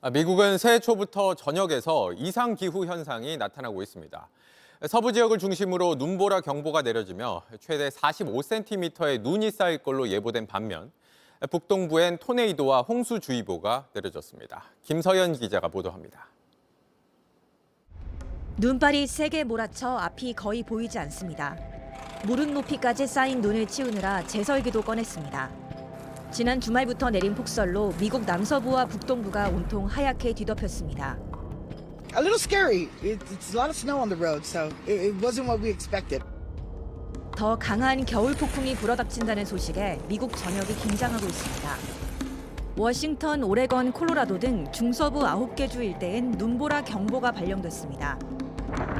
아, 미국은 새해 초부터 전역에서 이상 기후 현상이 나타나고 있습니다. 서부 지역을 중심으로 눈보라 경보가 내려지며 최대 45cm의 눈이 쌓일 걸로 예보된 반면 북동부엔 토네이도와 홍수주의보가 내려졌습니다. 김서연 기자가 보도합니다. 눈발이 세게 몰아쳐 앞이 거의 보이지 않습니다. 무릎 높이까지 쌓인 눈을 치우느라 제설기도 꺼냈습니다. 지난 주말부터 내린 폭설로 미국 남서부와 북동부가 온통 하얗게 뒤덮였습니다. a little scary. It, it's a lot of snow on the road, so it, it wasn't what we expected. 더 강한 겨울 폭풍이 불어닥친다는 소식에 미국 전역이 긴장하고 있습니다. 워싱턴, 오레건, 콜로라도 등 중서부 9개 주 일대엔 눈보라 경보가 발령됐습니다.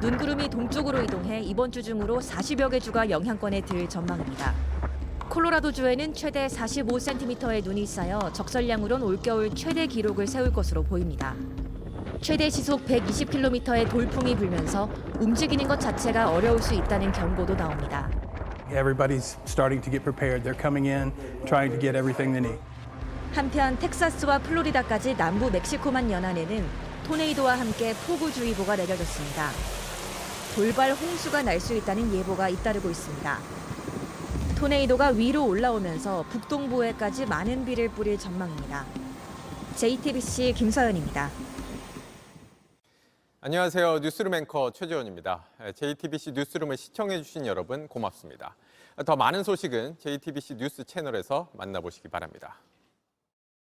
눈구름이 동쪽으로 이동해 이번 주 중으로 40여 개 주가 영향권에 들 전망입니다. 콜로라도 주에는 최대 45cm의 눈이 쌓여 적설량으론 올겨울 최대 기록을 세울 것으로 보입니다. 최대 시속 120km의 돌풍이 불면서 움직이는 것 자체가 어려울 수 있다는 경고도 나옵니다. Everybody's starting to get prepared. They're coming in, trying to get everything they need. 한편 텍사스와 플로리다까지 남부 멕시코만 연안에는 토네이도와 함께 폭우주의보가 내려졌습니다. 돌발 홍수가 날 수 있다는 예보가 잇따르고 있습니다. 토네이도가 위로 올라오면서 북동부에까지 많은 비를 뿌릴 전망입니다. JTBC 김서연입니다. 안녕하세요. 뉴스룸 앵커 최재원입니다. JTBC 뉴스룸을 시청해주신 여러분 고맙습니다. 더 많은 소식은 JTBC 뉴스 채널에서 만나보시기 바랍니다.